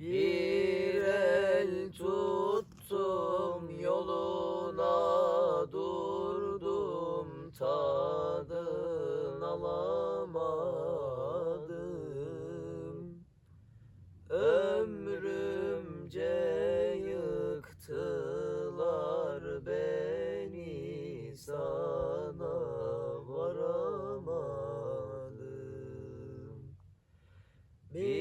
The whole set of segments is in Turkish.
Bir el tuttum yoluna durdum tadın alamadım. Ömrümce yıktılar beni sana varamadım. Bir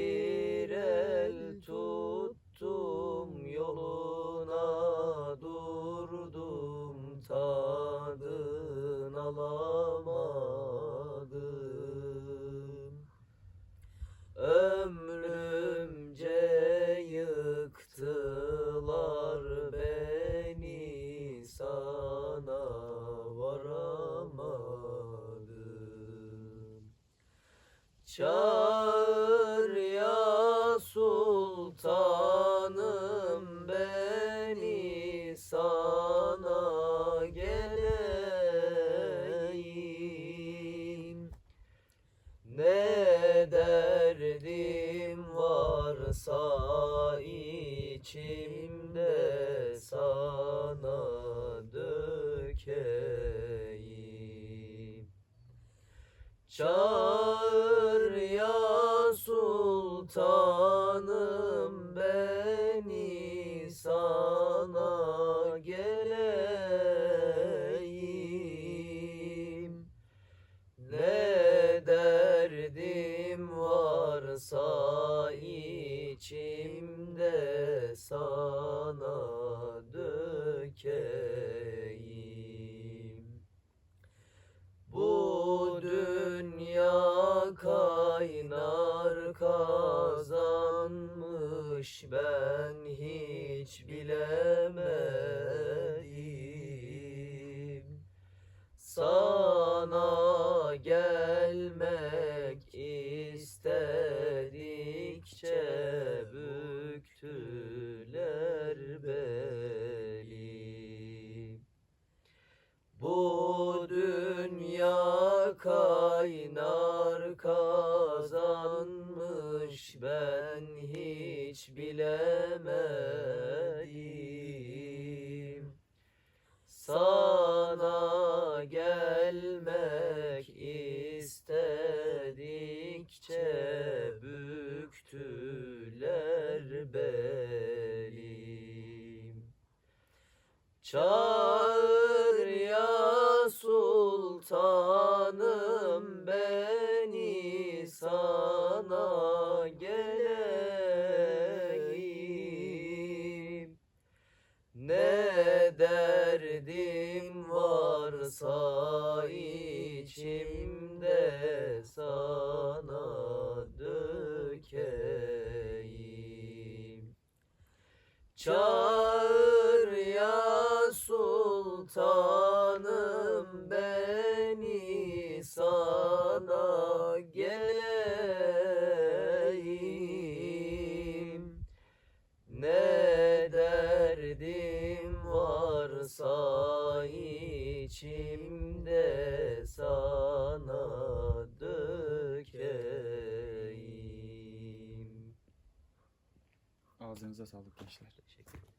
Çağır ya sultanım beni sana geleyim. Ne derdim varsa içimde sana dökeyim. Çağır sultanım beni sana geleyim. Ne derdim varsa içimde sana kazanmış ben hiç bilemedim. Sana hiç bilemedim. Sana gelmek istedikçe büktüler belim. Çağır ya sultanım derdim varsa içimde sana dökeyim. Çağır ya sultanım varsa içimde sana dökeyim Ağzınıza sağlık gençler. Teşekkür ederim.